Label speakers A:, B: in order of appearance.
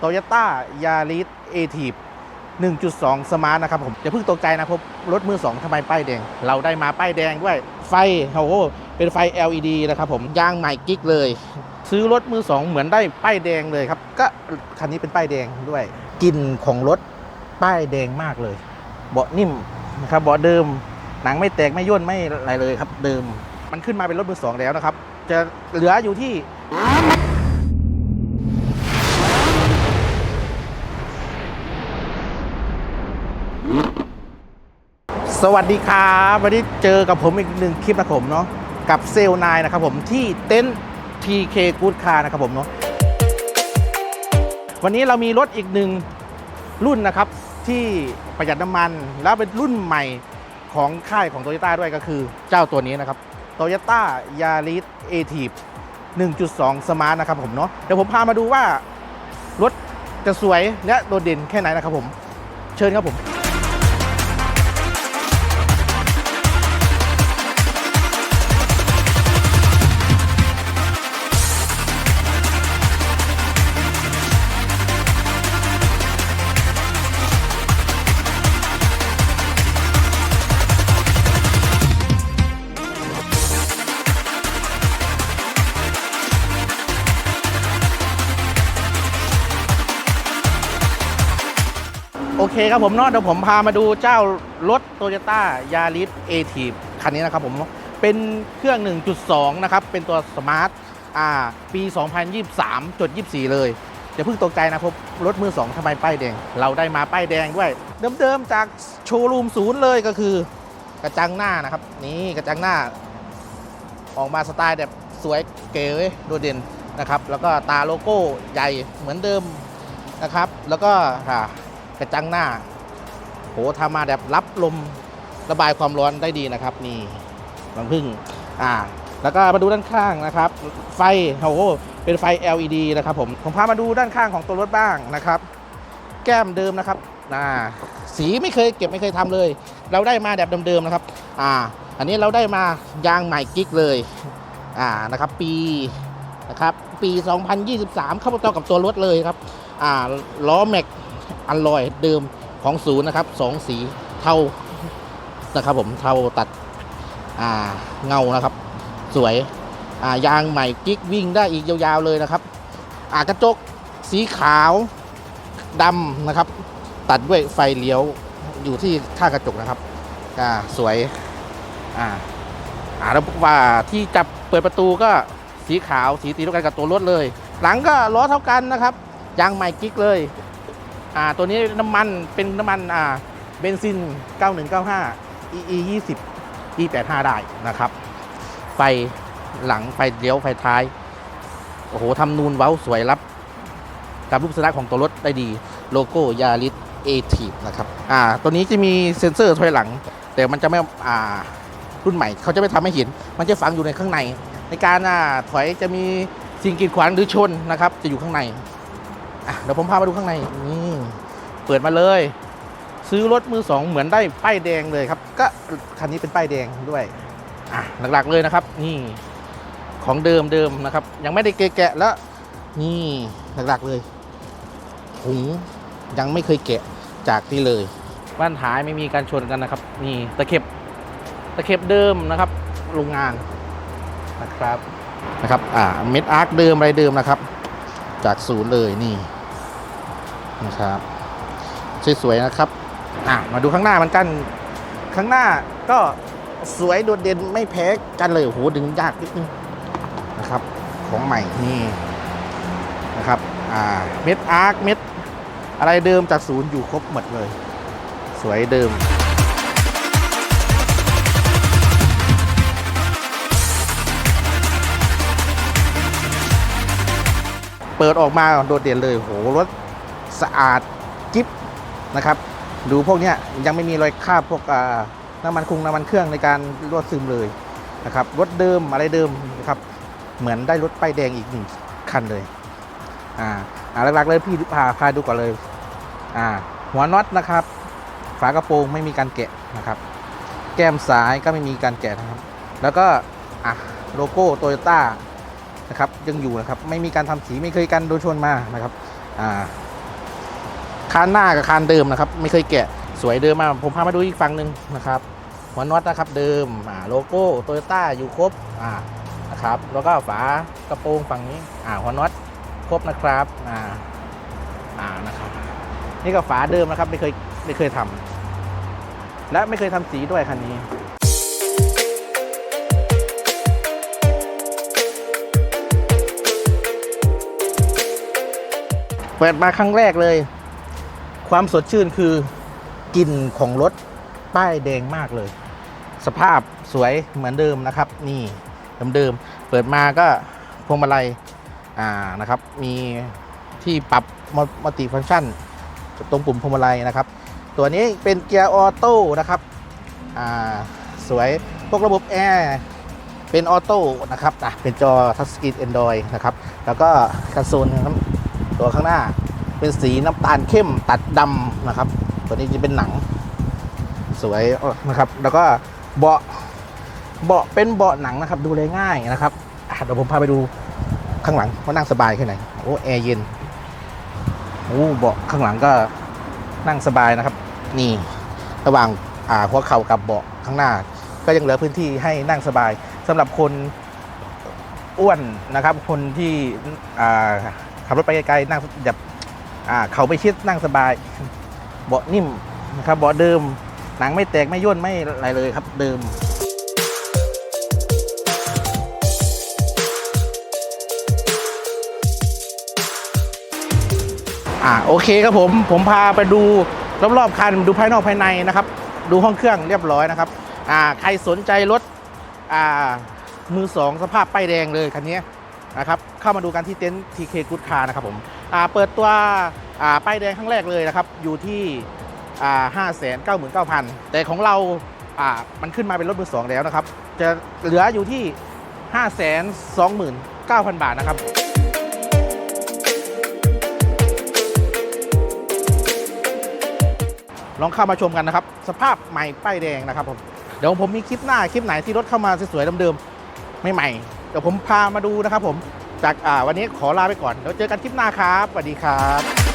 A: โตโยต้ายาริสเอทีฟ1.2 สมาร์ทนะครับผมอย่าเพิ่งตกใจนะพบรถมือ 2ทำไมป้ายแดง เราได้มาป้ายแดงด้วย ไฟโอ้โหเป็นไฟ LED นะครับผมยางใหม่กิ๊กเลย ซื้อรถมือ 2 เหมือนได้ป้ายแดงเลยครับ ก็คันนี้เป็นป้ายแดงด้วยกลิ่นของรถป้ายแดงมากเลย เบาะนิ่มนะครับเบาะเดิม หนังไม่แตกไม่ย่นไม่อะไรเลยครับเดิม มันขึ้นมาเป็นรถมือสองแล้วนะครับ จะเหลืออยู่ที่ สวัสดีครับวันนี้เจอกับผมอีกหนึ่งคลิปนะครับผมเนาะกับเซลนายนะครับผมที่เต็นท์ TK Good Car นะครับผมเนาะวันนี้เรามีรถอีกหนึ่งรุ่นนะครับที่ประหยัดน้ำมัน แล้วเป็นรุ่นใหม่ของค่ายของ t o y ยต้ด้วยก็คือเจ้าตัวนี้นะครับ t o y ยต้ายาริสเอทีฟ1.2สมาร์ทนะครับผมเนาะเดี๋ยวผมพามาดูว่ารถจะสวยและโดดเด่นแค่ไหนนะครับผม เชิญครับผม เคครับผมนาะเดี๋ยวผมพามาดูเจ้ารถ t o y ยต้ายาริสเอทีคันนี้นะครับผมเป็นเครื่อง 1.2 นะครับ เป็นตัวสมาร์ทอ่าปี 2023จด24 เลยอย่าเพิ่งตกใจนะครับรถมือ2ทำไมป้ายแดง เราได้มาป้ายแดงด้วย เดิมๆจากโชว์รูมศูนย์เลยก็คือกระจังหน้านะครับ นี่กระจังหน้า ออกมาสไตล์แบบสวยเก๋โดดเด่นนะครับ แล้วก็ตาโลโก้ใหญ่เหมือนเดิมนะครับ แล้วก็ค่ะ กระจังหน้าโหทำมาแบบรับลมระบายความร้อนได้ดีนะครับ นี่รังพึ่งอ่า แล้วก็มาดูด้านข้างนะครับ ไฟโอ้โหเป็นไฟ LED นะครับผมผมพามาดูด้านข้างของตัวรถบ้างนะครับ แก้มเดิมนะครับอ่าสีไม่เคยเก็บไม่เคยทำเลย เราได้มาแบบเดิมๆนะครับ อ่า อันนี้เราได้มายางใหม่กิ๊กเลย อ่านะครับ ปีนะครับปี 2023 เข้ามาต่อกับตัวรถเลยครับ อ่าล้อแม็ก อันลอยเดิมของศูนย์นะครับสองสีเทานะครับผมเทาตัดเงานะครับ สวยยางใหม่กิ๊กวิ่งได้อีกยาวๆเลยนะครับกระจกสีขาวดำนะครับ ตัดด้วยไฟเลี้ยวอยู่ที่ข้างกระจกนะครับสวยอ่าอ่าแล้วว่าที่จับเปิดประตูก็สีขาวสีตีเท่ากันกับตัวรถเลย หลังก็ล้อเท่ากันนะครับยางใหม่กิ๊กเลย อ่าตัวนี้น้ำมันเป็นน้ำมันอ่าเบนซิน 9195 EE 20 E 85ได้นะครับ ไฟหลังไฟเลี้ยวไฟท้าย โอ้โหทำนูนเว้าสวยรับกับรูปลักษณะของตัวรถได้ดี โลโก้ยาริสเอทีนะครับอ่าตัวนี้จะมีเซ็นเซอร์ถอยหลัง แต่มันจะไม่อ่ารุ่นใหม่ เขาจะไม่ทำให้เห็น มันจะฝังอยู่ในข้างใน ในการอ่าถอยจะมีสิ่งกีดขวางหรือชนนะครับ จะอยู่ข้างในอะเดี๋ยวผมพามาดูข้างในนี่ เปิดมาเลย ซื้อรถมือสองเหมือนได้ป้ายแดงเลยครับ ก็คันนี้เป็นป้ายแดงด้วยหลักๆเลยนะครับ นี่ของเดิมเดิมนะครับ ยังไม่ได้แกะแล้ว นี่หลักๆเลยถุงยังไม่เคยแกะจากที่เลยบ้านท้ายไม่มีการชนกันนะครับ นี่ตะเข็บตะเข็บเดิมนะครับโรงงานนะครับนะครับ อ่าเม็ดอาร์คเดิมอะไรเดิมนะครับ จากศูนย์เลยนี่นะครับ สวยๆนะครับอะมาดูข้างหน้ามันกัน ข้างหน้าก็สวยโดดเด่นไม่แพ้กันเลยโอ้โหดึงยากนิดนึงนะครับ ของใหม่นี่นะครับอ่าเม็ดอาร์คเม็ดอะไรเดิมจากศูนย์อยู่ครบหมดเลย สวยเดิมเปิดออกมาโดดเด่นเลยโหรถสะอาดจิ๊บ นะครับดูพวกนี้ยังไม่มีรอยคราบพวกน้ำมันคุงน้ำมันเครื่องในการรั่วซึมเลยนะครับรถเดิมอะไรเดิมนะครับเหมือนได้รถป้ายแดงอีกหนึ่งคันเลยอ่าหลักๆเลยพี่พาพาดูก่อนเลยอ่าหัวน็อตนะครับ ฝากระโปรงไม่มีการแกะนะครับแก้มซ้ายก็ไม่มีการแกะนะครับ แล้วก็อะโลโก้โตโยต้านะครับยังอยู่นะครับไม่มีการทำสีไม่เคยกันโดนชนมานะครับอ่า คานหน้ากับคานเดิมนะครับ ไม่เคยแกะสวยเดิมมากผมพามาดูอีกฝั่งหนึ่งนะครับหัวน็อตนะครับเดิมโลโก้โตโยต้าอยู่ครบนะครับแล้วก็ฝากระโปรงฝั่งนี้หัวน็อตครบนะครับอ่าอ่านะครับ นี่ก็ฝาเดิมนะครับไม่เคยไม่เคยทำและไม่เคยทำสีด้วยคันนี้เปิดมาครั้งแรกเลย ความสดชื่นคือกลิ่นของรถป้ายแดงมากเลย สภาพสวยเหมือนเดิมนะครับ นี่เดิมๆเปิดมาก็พวงมาลัยอ่านะครับ มีที่ปรับมัลติฟังก์ชันตรงปุ่มพวงมาลัยนะครับ ตัวนี้เป็นเกียร์ออโต้นะครับอ่าสวยพวกระบบแอร์เป็นออโต้นะครับอะเป็นจอทัชสกรีนแอนดรอยนะครับ แล้วก็คอนโซลนตัวข้างหน้า เป็นสีน้ำตาลเข้มตัดดำนะครับ ตัวนี้จะเป็นหนังสวยนะครับ แล้วก็เบาะเบาะเป็นเบาะหนังนะครับ ดูเลยง่ายนะครับเดี๋ยวผมพาไปดูข้างหลังว่านั่งสบายแค่ไหนโอ้แอร์เย็นโอ้เบาะข้างหลังก็นั่งสบายนะครับ นี่ระหว่างอ่าหัวเข่ากับเบาะข้างหน้า ก็ยังเหลือพื้นที่ให้นั่งสบายสำหรับคนอ้วนนะครับ คนที่อ่าขับรถไปไกลๆนั่งแบบ อ่าเขาไปชิดนั่งสบาย เบาะนิ่มนะครับเบาะเดิม หนังไม่แตกไม่ย่นไม่อะไรเลยครับเดิมอ่าโอเคครับผมผมพาไปดูรอบๆคันดูภายนอกภายในนะครับ ดูห้องเครื่องเรียบร้อยนะครับอ่าใครสนใจรถอ่ามือสองสภาพป้ายแดงเลยคันนี้ นะครับเข้ามาดูกันที่เต็นท์ TK Good Car นะครับผมเปิดตัวป้ายแดงครั้งแรกเลยนะครับอยู่ที่อ่าห้าแสนเก้าหมื่นเก้าพันแต่ของเรามันขึ้นมาเป็นรถมือสองแล้วนะครับ จะเหลืออยู่ที่ห้าแสนสองหมื่นเก้าพันบาทนะครับลองเข้ามาชมกันนะครับ สภาพใหม่ป้ายแดงนะครับผมเดี๋ยวผมมีคลิปหน้าคลิปไหนที่รถเข้ามาสวยๆเดิมๆไม่ใหม่ๆ เดี๋ยวผมพามาดูนะครับผมจากวันนี้ขอลาไปก่อนเดี๋ยวเจอกันคลิปหน้าครับสวัสดีครับ